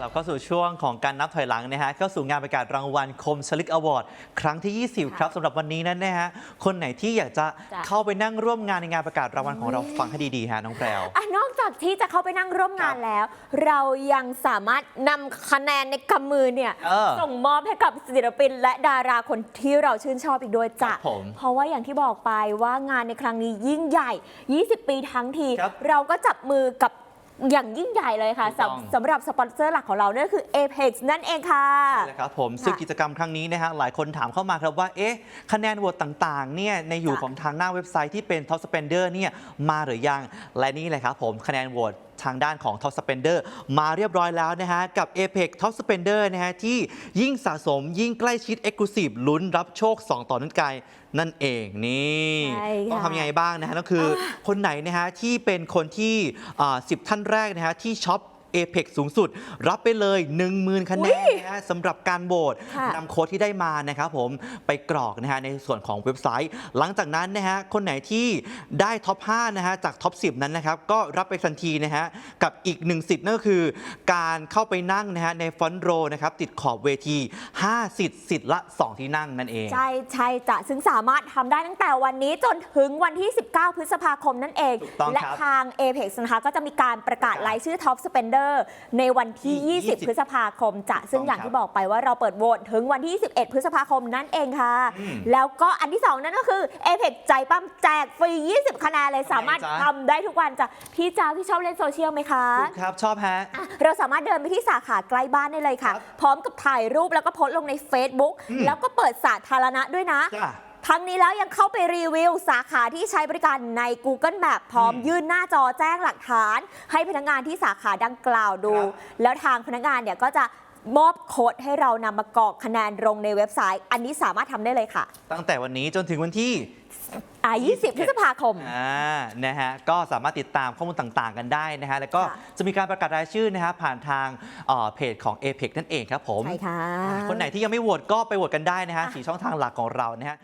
เราก็สู่ช่วงของการนับถอยหลังนะฮะเข้าสู่งานประกาศรางวัลคมชลิกอวอร์ดครั้งที่ 20 ครับสำหรับวันนี้นั้นนะฮะคนไหนที่อยากจะจ้ะเข้าไปนั่งร่วมงานในงานประกาศรางวัลของเราฟังให้ดีๆฮะน้องแพรว อะนอกจากที่จะเข้าไปนั่งร่วมงานแล้ว เรายังสามารถนำคะแนนในกำมือเนี่ย เออส่งมอบให้กับศิลปินและดาราคนที่เราชื่นชอบอีกด้วยจ้ะครับผมเพราะว่าอย่างที่บอกไปว่างานในครั้งนี้ยิ่งใหญ่ 20 ปีทั้งที ครับ เราก็จับมือกับ อย่างยิ่งใหญ่เลยค่ะถูกต้อง สำสำหรับสปอนเซอร์หลักของเรานั่นก็คือ Apex นั่นเองค่ะ ใช่แล้วครับผมซึ่งกิจกรรมครั้งนี้นะฮะหลายคนถามเข้ามาครับว่าเอ๊ะคะแนนโหวตต่างๆเนี่ยในอยู่จ้ะของทางหน้าเว็บไซต์ที่เป็น Top Spender เนี่ยมาหรือยัง และนี่เลยครับผมคะแนนโหวต ทางด้านของ Top Spender มาเรียบร้อยแล้วนะฮะ กับ Apex Top Spender นะฮะ ที่ยิ่งสะสมยิ่งใกล้ชิด Exclusive ลุ้นรับโชค 2 ต่อนั้นไกลนั่นเองนี่ใช่ค่ะต้องทำยังไงบ้างนะฮะนั่นคืออคนไหนนะฮะ ที่เป็นคนที่อ่า10 ท่านแรกนะฮะ ที่ช็อป Apex สูงสุด รับไปเลย 10,000คะแนนนะฮะสำหรับการโหวตค่ะนำโค้ดที่ได้มานะครับผมไปกรอกนะฮะในส่วนของเว็บไซต์ หลังจากนั้นนะฮะคนไหนที่ได้ท็อป 5 นะฮะจากท็อป 10 นั้นนะครับ ก็รับไปทันทีนะฮะกับอีกหนึ่งสิทธิ์นั่นก็คือ การเข้าไปนั่งนะฮะในฟอนต์โรนะครับติดขอบเวที 5 สิทธิ์สิทธิ์ละ 2 ที่นั่งนั่นเอง ใช่ใช่จ้ะซึ่งสามารถทำได้ตั้งแต่วันนี้จนถึงวันที่ 19 พฤษภาคมนั่นเอง ถูกต้องและครับ ทาง Apex นะคะก็จะมีการประกาศรายชื่อ Top Spender ในวันที่ที่ 20 พฤษภาคมจ้ะซึ่งอย่างที่บอกไปว่าเราเปิดโหวตถึงวันที่ 21 พฤษภาคมนั่นเองค่ะอืมแล้วก็อันที่ 2 นั่นก็คือ Apex ใจปั้มแจกฟรี 20 คะแนนเลยสามารถจ๊ะทำได้ทุกวันจ้ะพี่จ้าพี่ชอบเล่นโซเชียลไหมคะครับชอบฮะอะเราสามารถเดินไปที่สาขาใกล้บ้านได้เลยค่ะครับพร้อมกับถ่ายรูปแล้วก็โพสต์ลงใน Facebook อืมแล้วก็เปิดสาธารณะด้วยนะจ้า ทั้งนี้แล้วยังเข้าไปรีวิวสาขาที่ใช้บริการใน Google Map พร้อมอืมยื่นหน้าจอแจ้งหลักฐาน ให้พนักงานที่สาขาดังกล่าวดูครับแล้วทางพนักงานเนี่ยก็จะมอบโค้ดให้เรานำมากรอกคะแนนลงในเว็บไซต์ อันนี้สามารถทำได้เลยค่ะตั้งแต่วันนี้จนถึงวันที่ อ่า20พฤษภาคม อ่า นะฮะ ก็สามารถติดตามข้อมูลต่างๆ กันได้นะฮะ แล้วก็ค่ะจะมีการประกาศรายชื่อนะฮะผ่านทางเอ่อเพจของ APEC นั่นเองครับผมใช่ค่ะคนไหนที่ยังไม่โหวตก็ไปโหวตกันได้นะฮะสี่ช่องทางหลักของเรานะฮะ